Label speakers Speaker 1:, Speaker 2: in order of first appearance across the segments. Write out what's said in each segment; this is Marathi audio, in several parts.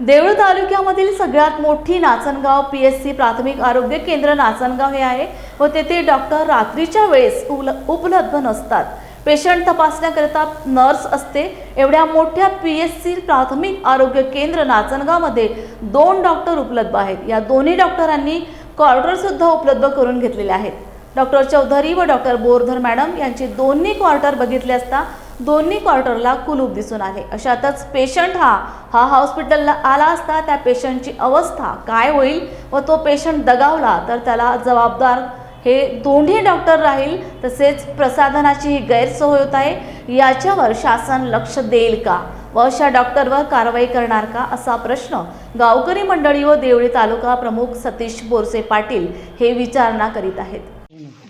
Speaker 1: देऊळ तालुक्यामधील सगळ्यात मोठी नाचनगाव पी एस सी प्राथमिक आरोग्य केंद्र नाचनगाव हे आहे व तेथे डॉक्टर रात्रीच्या वेळेस उपलब्ध नसतात. पेशंट तपासण्याकरिता नर्स असते. एवढ्या मोठ्या पी एस सी प्राथमिक आरोग्य केंद्र नाचनगावमध्ये दोन डॉक्टर उपलब्ध आहेत. या दोन्ही डॉक्टरांनी क्वार्टरसुद्धा उपलब्ध करून घेतलेले आहेत. डॉक्टर चौधरी व डॉक्टर बोरधर मॅडम यांचे दोन्ही क्वार्टर बघितले असता दोन्ही क्वार्टरला कुलूप दिसून आले अशातच पेशंट हा हा हॉस्पिटलला आला असता त्या पेशंटची अवस्था काय होईल व तो पेशंट दगावला तर त्याला जबाबदार हे दोन्ही डॉक्टर राहील तसेच प्रसाधनाची ही गैरसोय होत आहे. याच्यावर शासन लक्ष देईल का व अशा डॉक्टरवर कारवाई करणार का असा प्रश्न गावकरी मंडळी व देवळी तालुका प्रमुख सतीश बोरसे पाटील हे विचारणा करीत आहेत.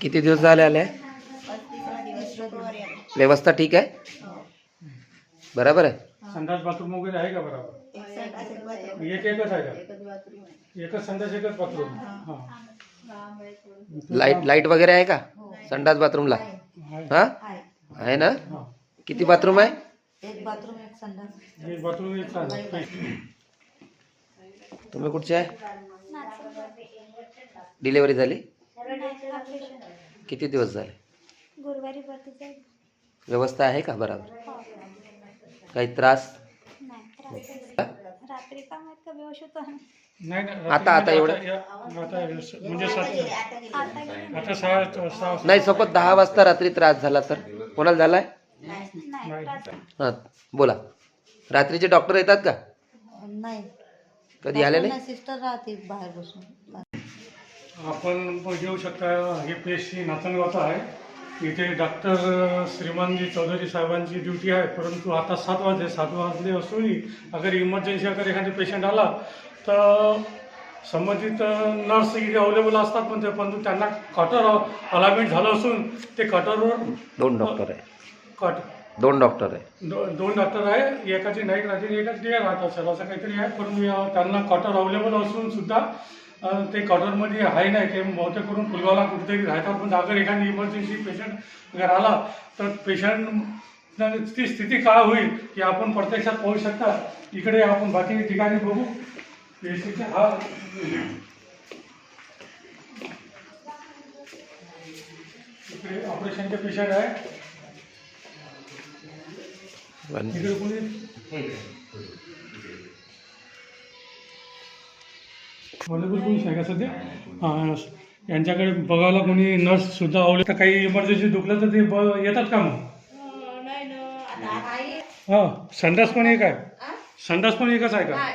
Speaker 2: किती दिवस झाले आले? व्यवस्था ठीक है? बराबर है?
Speaker 3: संडास बाथरूम वगैरे आहे का बरोबर? एक एकच आहे का एकच संडास एकच बाथरूम? हा
Speaker 2: लाईट लाईट वगैरे आहे का संडास बाथरूमला हा? आहे ना?
Speaker 3: हा.
Speaker 2: किती बाथरूम आहे
Speaker 4: एक बाथरूम एक संडास।
Speaker 3: एक बाथरूम एक संडास।
Speaker 2: तुम्ही कुठचे आहे डिलिव्हरी झाली? किती दिवस झाले?
Speaker 5: गुरुवारी
Speaker 2: व्यवस्था आहे का? बरोबर. काही त्रास?
Speaker 5: नाही रात्री रात्री कामात कमी होऊ शकतो
Speaker 3: नाही नाही,
Speaker 2: आता- आता एवढं?
Speaker 3: या- आता हे- म्हणजे सात
Speaker 5: आता गेली
Speaker 3: आता सहा सहा
Speaker 2: नाही सोबत दहा वाजता रात्री त्रास झाला तर? कोणाला झालाय?
Speaker 5: नाही
Speaker 2: हां बोला. रात्रीचे डॉक्टर येतात का?
Speaker 4: नाही.
Speaker 2: कधी आले नाही?
Speaker 4: सिस्टर राहते बाहेर बसून.
Speaker 3: आपण घेऊ शकता हे पेशी नाचनगावचा आहे. इथे डॉक्टर श्रीमानजी चौधरी साहेबांची ड्युटी आहे परंतु आता सात वाजले सात वाजले असूनही अगर इमर्जन्सी अगर एखादा पेशंट आला तर संबंधित नर्स इथे अवेलेबल असतात पण ते परंतु त्यांना कटर अलाइनमेंट झालं असून ते कटरवर
Speaker 2: दोन डॉक्टर आहे.
Speaker 3: कट
Speaker 2: दोन डॉक्टर आहे.
Speaker 3: दो दोन डॉक्टर आहे एकाची नाईट राहते एकाची डे राहत असेल असं काहीतरी आहे परंतु त्यांना कटर अवेलेबल असून सुद्धा ते कटरमध्ये आहे नाही ते बहुतेक करून फुलगावला कुठेतरी राहतात. पण अगर एखादी इमर्जन्सी पेशंट अगर आला तर पेशंट ती स्थिती काय होईल की आपण प्रत्यक्षात पाहू शकता. इकडे आपण बाकी ठिकाणी बघू. पेशंटचा हा इकडे ऑपरेशनचे पेशंट आहे.
Speaker 2: पण
Speaker 3: इकडे कोणी? अवेलेबल कोणी आहे का सध्या हां यांच्याकडे बघायला कोणी नर्स सुद्धा अवले तर काही इमर्जन्सी दुखलं तर ते ब येतात का मग? हां संडास पण एक आहे. संडास पण एकच आहे का?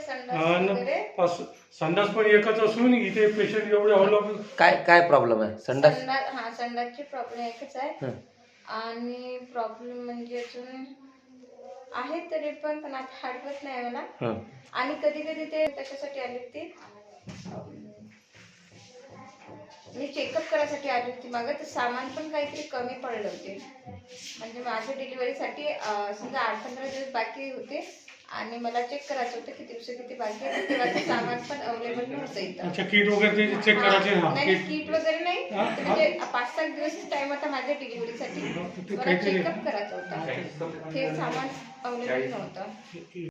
Speaker 6: संडास.
Speaker 3: पास- पण एकच असून इथे पेशंट एवढे अवलंबून
Speaker 2: काय काय प्रॉब्लेम आहे? संडास?
Speaker 6: संडास हा संडासची प्रॉब्लेम एकच आहे.
Speaker 2: हं.
Speaker 6: आणि प्रॉब्लेम म्हणजे अजून आहे तरी पण पण आता हटवत नाही मला
Speaker 2: हं.
Speaker 6: आणि कधी कधी ते कशासाठी आली होती. मी चेकअप करायसाठी आली होती. मागं तर सामान पण काहीतरी कमी पडलं होते. म्हणजे माझ्या डिलिव्हरीसाठी समजा आठ पंधरा दिवस बाकी होते. आणि मला चेक करायचं होतं किती दिवस किती बाकी आहे. तेव्हा ते सामान पण अवेलेबल नव्हतं इथं.
Speaker 3: अच्छा किट वगैरे ते चेक करायचे
Speaker 6: हा,
Speaker 3: हा
Speaker 6: नाही
Speaker 3: किट
Speaker 6: किट वगैरे नाही.
Speaker 3: हा, हा.
Speaker 6: म्हणजे पाच सात दिवस टाइम होता माझ्या डिलिव्हरीसाठी
Speaker 3: ते
Speaker 6: मला
Speaker 3: काहीतरी-
Speaker 6: चेकअप करायचं होतं. ते सामान अवेलेबल नव्हतं.